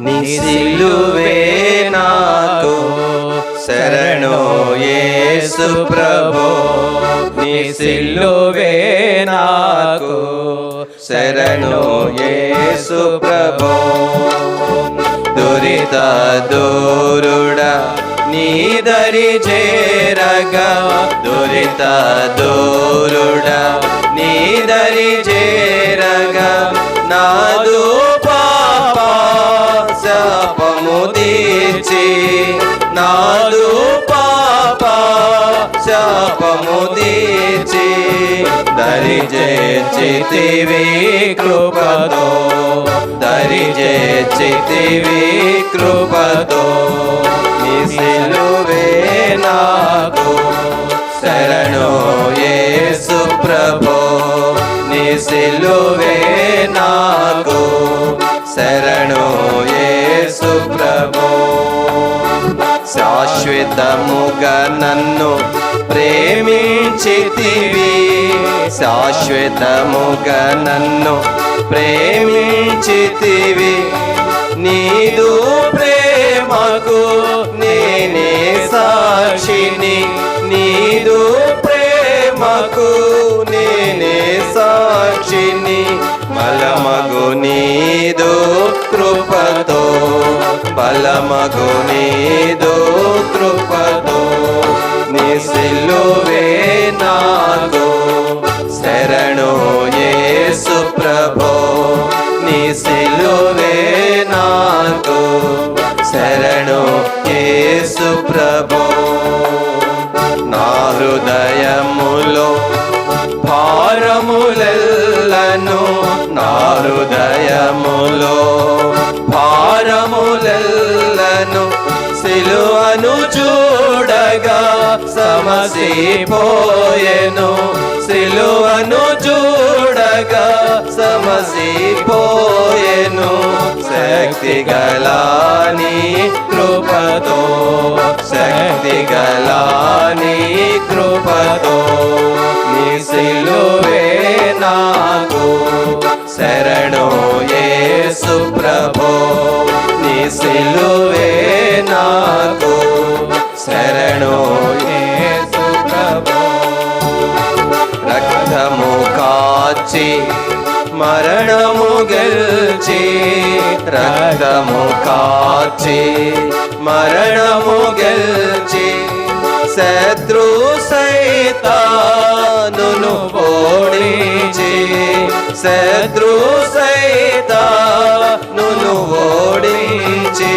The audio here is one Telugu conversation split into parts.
నీ నాకు శరణో యేసు ప్రభో. నీ నాకు శరణో యేసు ప్రభో. దురిత దూరుడ నీ దరి చేరగా. దురిత దూరుడా తీర్చి దరి చేర్చితివి కృపతో దరి చేర్చితివి కృపతో నీ సిలువే నాకు. శరణు యేసు ప్రభో నీ సిలువే నాకు. శరణు యేసు ప్రభో శాశ్వతముగా నన్ను ప్రేమించితివి శాశ్వతముగా నన్ను ప్రేమించితివి. నీదు ప్రేమకు నేనే సాక్షిని. నీదు ప్రేమకు నేనే సాక్షిని. బలమగు నీదు కృపతో బలమగు నీదు హృదయములో భారములెల్లను నా హృదయములో భారములెల్లను సిలువను చూడగా సమసిపోయెను. సిలువను చూడగా సమసిపోయెను. శక్తి గలాని కృపతో శక్తి గలాని కృపతో. మరణము గెల్చి రక్తము కాచి మరణము గెల్చి శత్రు సైతాను ఓడించి శత్రు సైతాను ఓడించి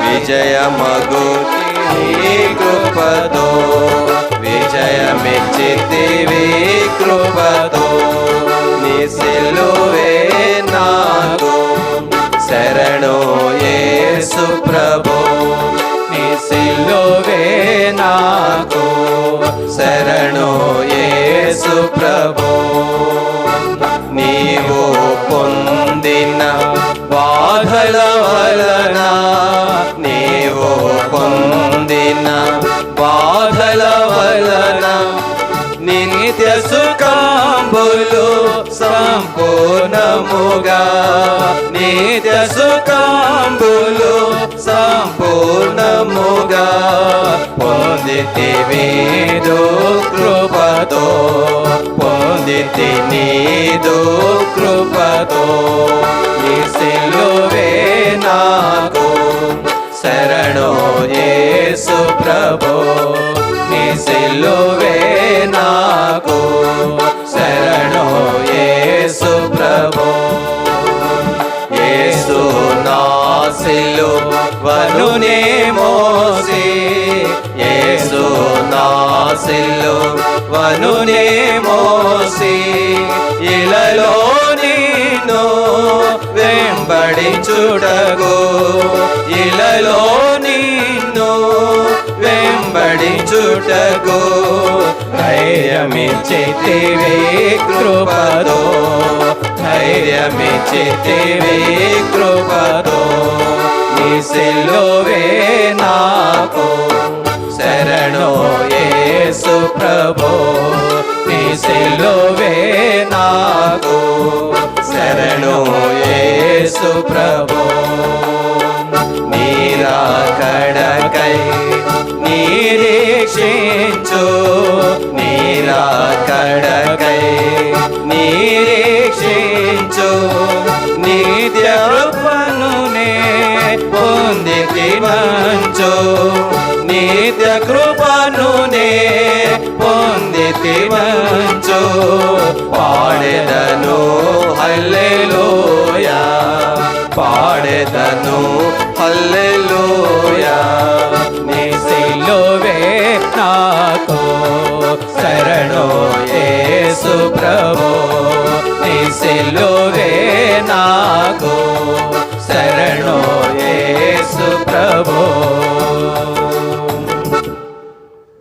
విజయమగు నీ కృపతో బాధల వలన నీవు పొందిన బాధల వలన నిత్య సుఖంబులు సంపూర్ణముగా నిత్య సుఖంబులు సంపూర్ణముగా పొందితివీదు కృపతో. పొందితి నీదు కృపతో. నీ సిలువే నాకు. శరణో యేసు ప్రభో నీ సిలువే నాకు. శరణో యేసు ప్రభో యేసు నా సిలువనునే మోసి. యేసు నా సిలువనునే మోసి ఇలలో నిన్ను వెంబడి చూడగు. ఇలలో నిన్ను వెంబడి చుటకు ధైర్యమిచ్చితివి కృపతో ధైర్యమిచ్చితివి కృపతో నీ సిలువే నాకు ప్రభో నీరాకడకై నీరీక్షించు. నీరాకడకై నీరీక్షించు. నిత్య కృపను పొందితి మంచు నిత్య కృప పాడెదను. హల్లెలూయా. నీ శరణో ఏ సుప్రభో నీ